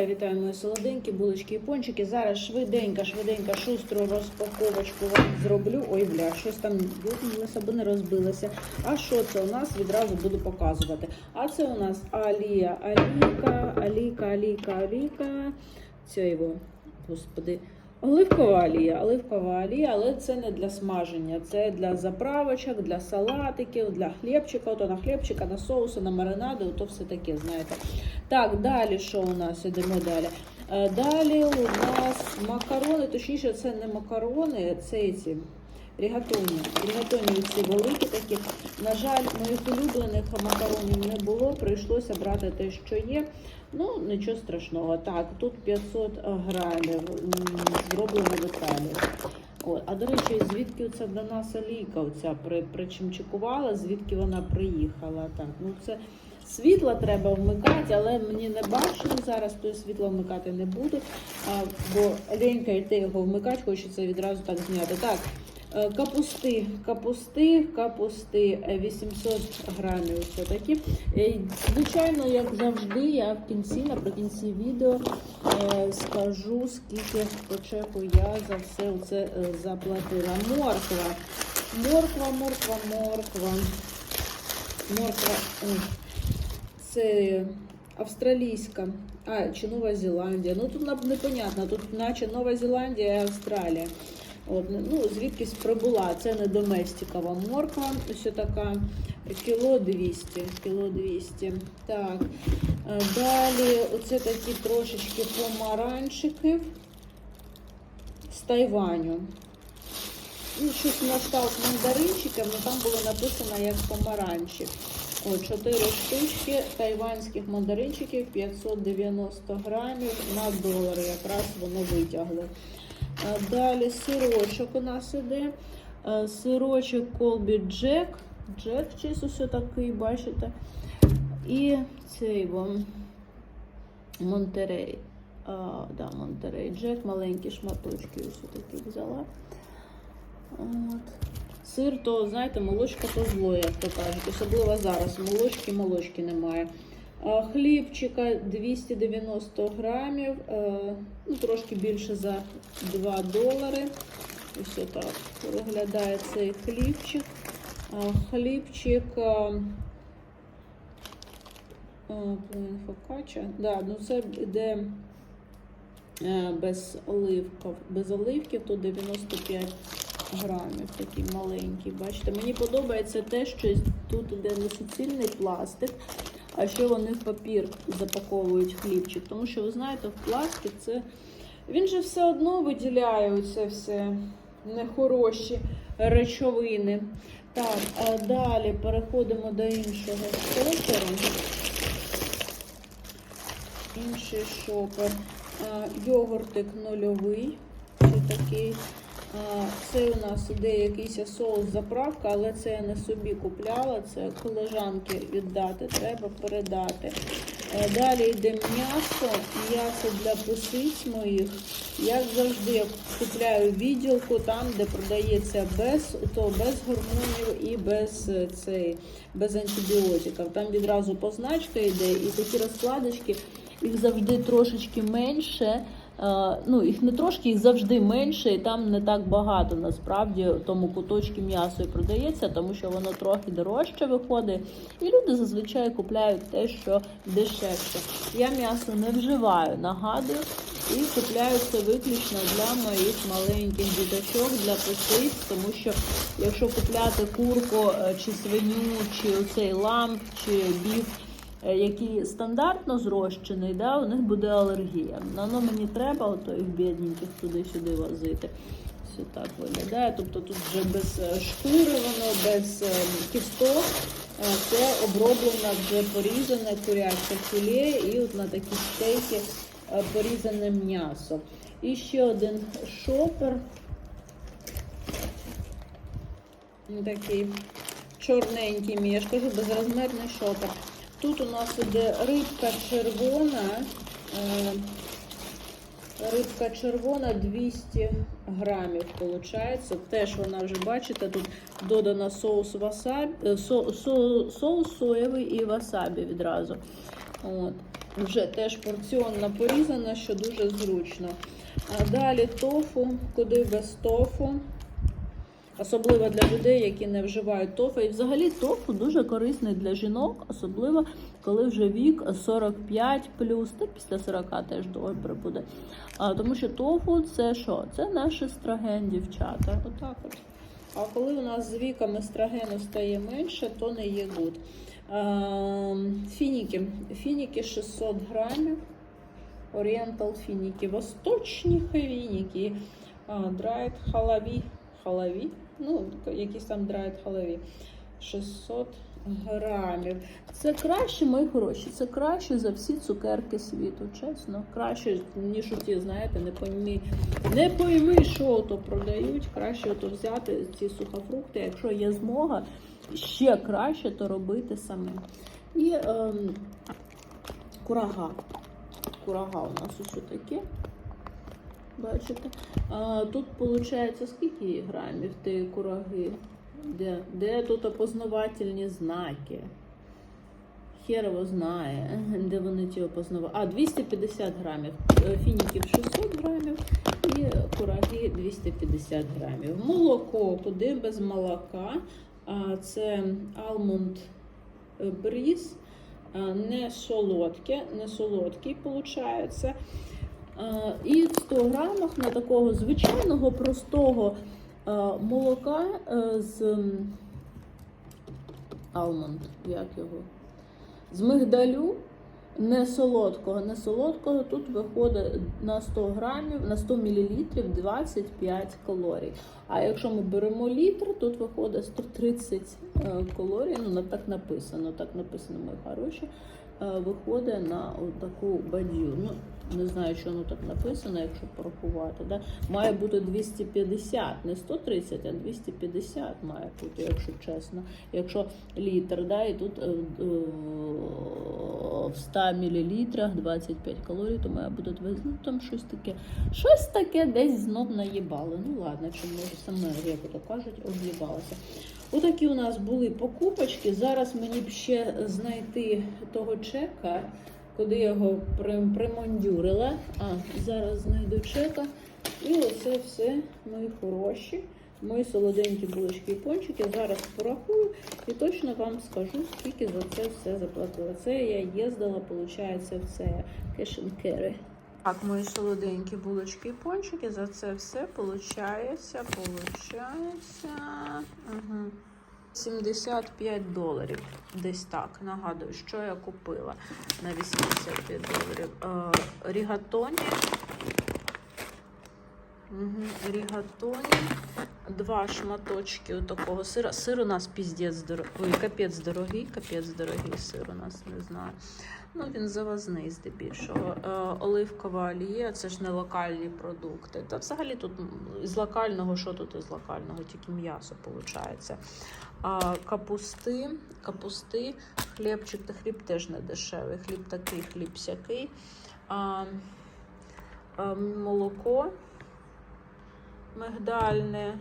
Вітаю, вітаю, мої солоденькі, булочки і пончики. Зараз швиденько, швиденько, шустру розпаковочку вам зроблю. Ой, бля, щось там йопнулося, або не розбилося. А що це у нас? Відразу буду показувати. А це у нас Алія, Аліка, Аліка, Аліка, Аліка. Це його, господи. Оливкова олія, оливкова олія, але це не для смаження, це для заправочок, для салатиків, для хлібчика, ото на хлібчика, на соуси, на маринади, ото все таке, знаєте. Так, далі що у нас? Ідемо далі. Е, Далі у нас макарони, точніше, це не макарони, це ці рігатоні. Рігатоні ці великі такі. На жаль, моїх улюблених макаронів не було, прийшлося брати те, що є. Ну, нічого страшного. Так, тут 500 грамів зроблено в Італії. От. А до речі, звідки це до нас оця при, причимчикувала, звідки вона приїхала? Так, ну це світло треба вмикати, але мені не бачно зараз, то світло вмикати не буду, а, бо ленька йти його вмикати, хочеться відразу так зняти. Так, капусти, капусти, капусти е, 800 грамів все-таки. Е, Звичайно, як завжди, я в кінці, наприкінці відео е, скажу, скільки по чеку я за все це е, заплатила. Морква. Морква, морква, морква. Морква. Це австралійська. А, чи Нова Зеландія. Ну тут непонятно, тут наче Нова Зеландія і Австралія. От, ну, звідкись прибула. Це не доместикова морква. Ось така кіло 200. Кіло 200. Так. Е, Далі оце такі трошечки помаранчиків з Тайваню. Ну, щось на кшталт мандаринчиків, але там було написано як помаранчик. От, 4 штучки тайванських мандаринчиків 590 грамів на долари. Якраз воно витягли. Далі сирочок у нас іде. Сирочок Колбі Джек. Джек чись ось такий, бачите. І цей вам Монтерей. А, да, Монтерей Джек, маленькі шматочки ось такі взяла. От. Сир, то, знаєте, молочка то зло, як то кажуть. Особливо зараз. Молочки, молочки немає. А, Хлібчика 290 грамів, е, ну, трошки більше за 2 долари. Ось отак виглядає цей хлібчик. Хлібчик. а, а. Да, ну це йде е, без оливків. Без оливків, то 95 грамів, такий маленький. Бачите, мені подобається те, що тут іде не суцільний пластик, а що вони в папір запаковують хлібчик. Тому що, ви знаєте, в пластик це він же все одно виділяє це все нехороші речовини. Так, а далі переходимо до іншого шоперу. Інший шопер. Йогуртик нульовий. Такий. Це у нас іде якийсь соус заправка, але це я не собі купляла. Це колежанки віддати, треба передати. Е, Далі йде м'ясо, м'ясо для писиць моїх. Як завжди, купляю відділку там, де продається без, то без гормонів і без, е, цей, без антибіотиків. Там відразу позначка йде, і такі розкладочки, їх завжди трошечки менше. Е, Ну, їх не трошки, їх завжди менше, і там не так багато насправді тому куточки м'ясо і продається, тому що воно трохи дорожче виходить. І люди зазвичай купляють те, що дешевше. Я м'ясо не вживаю, нагадую, і купляю це виключно для моїх маленьких діточок, для писиць, тому що якщо купляти курку е, чи свиню, чи оцей ламп, чи біф е, який стандартно зрощений, да, у них буде алергія. Воно мені треба, ото бідненьких туди-сюди возити. Все так виглядає. Тобто тут вже без е, шкури, воно без е, кісток. Це оброблено вже порізане куряче філе і от на такі стейки порізане м'ясо. І ще один шопер. Ну, Такий чорненький я ж безрозмірний шопер. Тут у нас іде рибка червона. е, Рибка червона 200 грамів, виходить. Теж вона вже, бачите, тут додано соус васабі, е, со, со, соус соєвий і васабі відразу. От. Вже теж порціонно порізана, що дуже зручно. А далі тофу, куди без тофу. Особливо для людей, які не вживають тофу. І взагалі тофу дуже корисний для жінок, особливо коли вже вік 45 плюс, та після 40 теж добре буде. А, тому що тофу це що? Це наш естроген, дівчата. Отак от. А коли у нас з віком естрогену стає менше, то не є гуд. Фініки. Фініки 600 грамів. Орієнтал фініки. Восточні фініки. Драйт халаві. Халаві. Ну, якісь там драйт халаві. 600 грамів. Це краще, мої хороші, це краще за всі цукерки світу, чесно. Краще, ніж ті, знаєте, не пойми, не пойми, що то продають. Краще то взяти ці сухофрукти. Якщо є змога, ще краще то робити самим. І ем, курага. Курага у нас ось таке. Бачите? А, тут виходить, скільки грамів тієї кураги? Де, де тут опознавательні знаки? Хер його знає, де вони ті опознавали. А, 250 грамів. Е, Фініків 600 грамів і кураги 250 грамів. Молоко, куди без молока. А, це алмонд бріз. Не солодке, не солодкий, виходить. І в 100 грамах на такого звичайного простого молока е, з алмонд, як його? З мигдалю, не солодкого, не солодкого, тут виходить на 100 грамів, на 100 мл 25 калорій. А якщо ми беремо літр, тут виходить 130 е, калорій, ну так написано, так написано, мої хороші, виходить на таку бадью. Ну, не знаю, що воно так написано, якщо порахувати. Да? Має бути 250, не 130, а 250 має бути, якщо чесно. Якщо літр, да, і тут е, е, в 100 мл 25 калорій, то має бути 20, ну там щось таке. Щось таке десь знов наїбали. Ну ладно, якщо може саме, як то кажуть, об'їбалося. Отакі у нас були покупочки. Зараз мені б ще знайти того чека, куди я його примондюрила. А, зараз знайду чека. І оце все мої хороші. Мої солоденькі булочки і пончики. Зараз порахую і точно вам скажу, скільки за це все заплатила. Це я їздила, виходить, в це cash and carry. Так, мої солоденькі булочки і пончики. За це все получається, получається. Угу. 75 доларів. Десь так. Нагадую, що я купила на 85 доларів. Е, рігатоні. Угу. Рігатоні. Два шматочки такого сира. Сир у нас піздець дорогий. Ой, капець дорогий, капець дорогий сир у нас, не знаю. Ну, він завозний здебільшого. Е, оливкова олія, це ж не локальні продукти. Та взагалі тут з локального, що тут із локального? Тільки м'ясо виходить. А, капусти, капусти, хлібчик та хліб теж не дешевий. Хліб такий, хліб сякий. А, а, молоко мигдальне.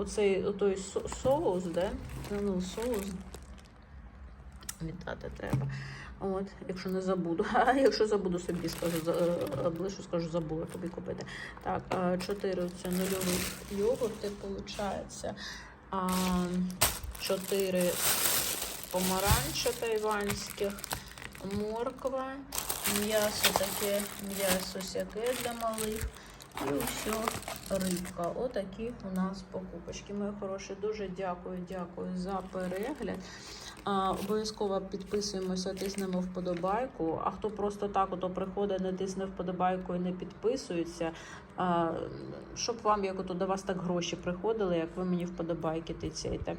Оцей отой соус, де? Ну, соус віддати треба. От, якщо не забуду. А якщо забуду собі, скажу, е, скажу, забула тобі купити. Так, е, чотири це нульових йогурти, виходить. А, чотири помаранча тайванських, морква, м'ясо таке, м'ясо сяке для малих. І ось рибка. Отакі у нас покупочки. Мої хороші, дуже дякую, дякую за перегляд. Обов'язково підписуємося, тиснемо вподобайку. А хто просто так ото приходить, не тисне вподобайку і не підписується, щоб вам як ото до вас так гроші приходили, як ви мені вподобайки тицяєте.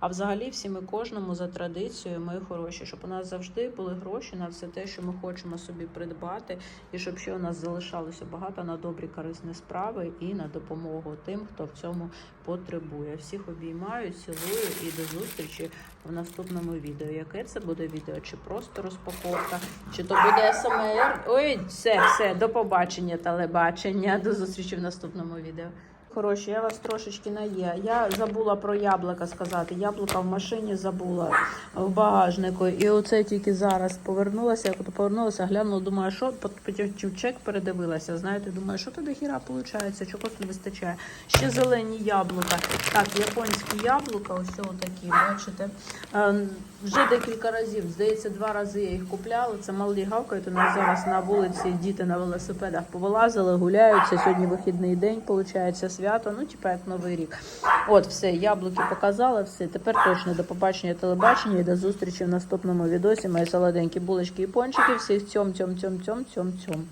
А взагалі всім і кожному за традицією, мої хороші, щоб у нас завжди були гроші на все те, що ми хочемо собі придбати, і щоб ще у нас залишалося багато на добрі корисні справи і на допомогу тим, хто в цьому потребує. Всіх обіймаю, цілую і до зустрічі в наступному відео. Яке це буде відео? Чи просто розпаковка, чи то буде СМР? Ой, все, все, до побачення, телебачення. До зустрічі в наступному відео. Хороші, я вас трошечки нає. Я забула про яблука сказати. Яблука в машині забула в багажнику. І оце тільки зараз повернулася. Як повернулася, глянула, думаю, що потім чек передивилася. Знаєте, думаю, що то до хіра виходить, чогось не вистачає. Ще зелені яблука. Так, японські яблука, ось такі, бачите. Е, Вже декілька разів, здається, два рази я їх купляла. Це малі гавкають. У нас зараз на вулиці діти на велосипедах повилазили, гуляються. Сьогодні вихідний день, виходить, свято. Ну, типа як новий рік. От, все, яблуки показала, все. Тепер точно до побачення телебачення і до зустрічі в наступному відосі. Мої солоденькі булочки і пончики. Всіх цьом, цьом, цьом, цьом, цьом, цьом.